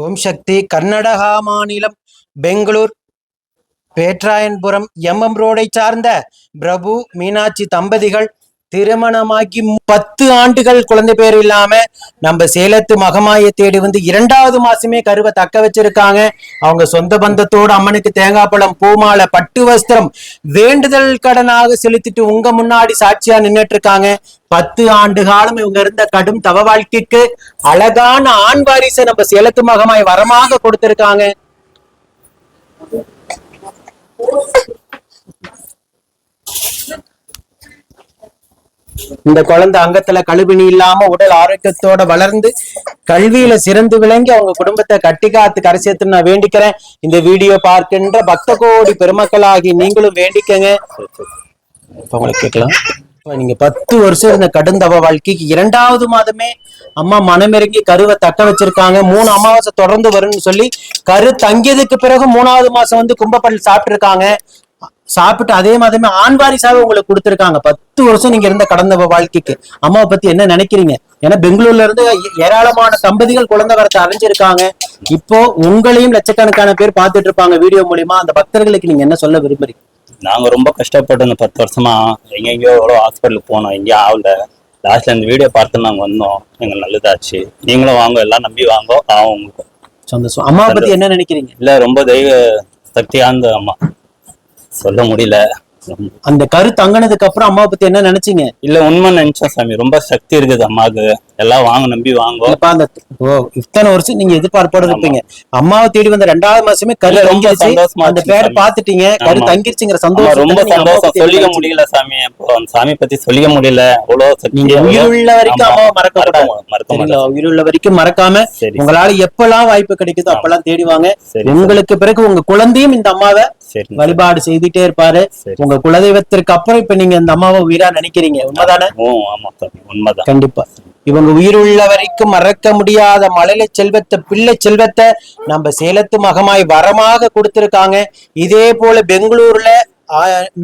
ஓம் சக்தி. கர்நாடகா மாநிலம் பெங்களூர். பேட்ராயன்புரம் எம்எம் ரோடை சார்ந்த பிரபு மீனாட்சி தம்பதிகள் திருமணமாகி பத்து ஆண்டுகள் குழந்தை பேர் இல்லாம நம்ம சேலத்து மகமாய தேடி வந்து இரண்டாவது மாசமே கருவை தக்க வச்சிருக்காங்க. அவங்க சொந்த பந்தத்தோடு அம்மனுக்கு தேங்காய் பழம் பூமாலை பட்டு வஸ்திரம் வேண்டுதல் கடனாக செலுத்திட்டு உங்க முன்னாடி சாட்சியா நின்னுட்டு இருக்காங்க பத்து ஆண்டு காலம் இவங்க இருந்த கடும் தவ வாழ்க்கைக்கு அழகான ஆண் வாரிசை நம்ம சேலத்து மகமாய் வரமாக கொடுத்திருக்காங்க. இந்த குழந்தை அங்கத்துல கழுவினி இல்லாம உடல் ஆரோக்கியத்தோட வளர்ந்து கல்வியில சிறந்து விளங்கி அவங்க குடும்பத்தை கட்டி காத்து கரை சேர்த்து நான் வேண்டிக்கிறேன். இந்த வீடியோ பார்க்கின்ற பக்த கோடி பெருமக்களாகி நீங்களும் வேண்டிக்கங்க. உங்களுக்கு கேட்கலாம். இப்ப நீங்க பத்து வருஷம் இருந்த கடுந்தவ வாழ்க்கைக்கு இரண்டாவது மாதமே அம்மா மனமிறங்கி கருவை தக்க வச்சிருக்காங்க. மூணு அமாவாசை தொடர்ந்து வரும்னு சொல்லி கரு தங்கியதுக்கு பிறகு மூணாவது மாசம் வந்து கும்பப்பள்ளி சாப்பிட்டு இருக்காங்க சாப்பிட்டு அதே மாதிரிமே ஆண் வாரிசாவே உங்களுக்கு கொடுத்திருக்காங்க. பத்து வருஷம் நீங்க இருந்த கடந்த வாழ்க்கைக்கு. அம்மாவை பத்தி என்ன நினைக்கிறீங்க? ஏன்னா பெங்களூர்ல இருந்து ஏராளமான தம்பதிகள் குழந்தை வரத்தை அடைஞ்சிருக்காங்க. இப்போ உங்களையும் லட்சக்கணக்கான பேர் பார்த்துட்டு இருப்பாங்க வீடியோ மூலியமா. அந்த பக்தர்களுக்கு நீங்க என்ன சொல்ல விரும்புறீங்க? நாங்க ரொம்ப கஷ்டப்பட்டு இந்த பத்து வருஷமா எங்கெங்கயோ எவ்வளோ ஹாஸ்பிட்டலுக்கு போனோம் எங்கேயும் ஆகல. லாஸ்ட்ல இந்த வீடியோ பார்த்து நாங்க வந்தோம். எங்களுக்கு நல்லதாச்சு. நீங்களும் வாங்க எல்லாம் நம்பி வாங்க ஆகும் உங்களுக்கு. சந்தோஷம். அம்மாவை பத்தி என்ன நினைக்கிறீங்க? இல்ல ரொம்ப தெய்வ சக்தியாந்த அம்மா. சொல்ல முடியல. அந்த கரு தங்கினதுக்கு அப்புறம் அம்மாவை பத்தி என்ன நினைச்சீங்க? இல்ல உண்மை நினைச்சோம் சாமி. ரொம்ப சக்தி இருக்குது அம்மாவுக்கு. எல்லாம் வாங்க நம்பி வாங்க. அந்த இத்தனை வருஷம் நீங்க எதிர்பார்ப்போட இருப்பீங்க. அம்மாவை தேடி வந்த ரெண்டாவது மாசமே கரு ரொம்ப சந்தோஷமா அந்த பேரை. பாத்துட்டீங்க கரு. தங்கிருச்சுங்கிற சந்தோஷம் ரொம்ப சந்தோஷம். சொல்லிக்க முடியல சாமி. அப்போ அந்த சாமி பத்தி சொல்லிக்க முடியல. அவ்வளோ சக்தி. நீங்க அவ்வளோ- உயிருள்ள வரைக்கும். அம்மாவை மறக்க கூடாது. சரிங்களா? மாட்டேன் உயிருள்ள வரைக்கும் மறக்காம உங்களால எப்பெல்லாம் வாய்ப்பு கிடைக்குதோ அப்பெல்லாம் தேடிவாங்க உங்களுக்கு பிறகு உங்க குழந்தையும் இந்த அம்மாவை வழிபாடு செய்துட்டே இருப்பாரு. சரி உங்க குலதெய்வத்திற்கு அப்புறம் இப்ப நீங்க இந்த அம்மாவை உயிரா நினைக்கிறீங்க. உண்மைதானே? கண்டிப்பா. இவங்க உயிருள்ள வரைக்கும் மறக்க முடியாத மழலை செல்வத்தை பிள்ளை செல்வத்தை நம்ம சேலத்து மகமாய் வரமாக கொடுத்திருக்காங்க. இதே போல பெங்களூர்ல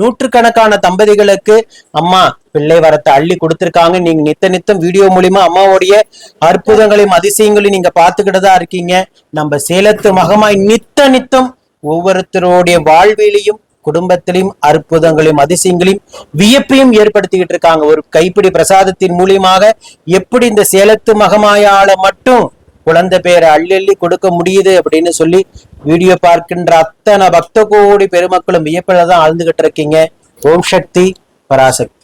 நூற்றுக்கணக்கான தம்பதிகளுக்கு அம்மா பிள்ளை வரத்தை அள்ளி கொடுத்திருக்காங்க. நீங்க நித்த நித்தம் வீடியோ மூலியமா அம்மாவுடைய அற்புதங்களையும் அதிசயங்களையும் நீங்க பார்த்துக்கிட்டு தான் இருக்கீங்க. நம்ம சேலத்து மகமாய் நித்த நித்தம் ஒவ்வொருத்தருடைய வாழ்விலையும் குடும்பத்திலையும் அற்புதங்களையும் அதிசயங்களையும் வியப்பையும் ஏற்படுத்திக்கிட்டு இருக்காங்க. ஒரு கைப்பிடி பிரசாதத்தின் மூலியமாக எப்படி இந்த சேலத்து மகமாயால மட்டும் குழந்தை பேரை அள்ளி அள்ளி கொடுக்க முடியுது அப்படின்னு சொல்லி வீடியோ பார்க்கின்ற அத்தனை பக்த கோடி பெருமக்களும் வியப்பில தான் ஆழ்ந்துகிட்டு இருக்கீங்க. ஓம் சக்தி பராசக்தி.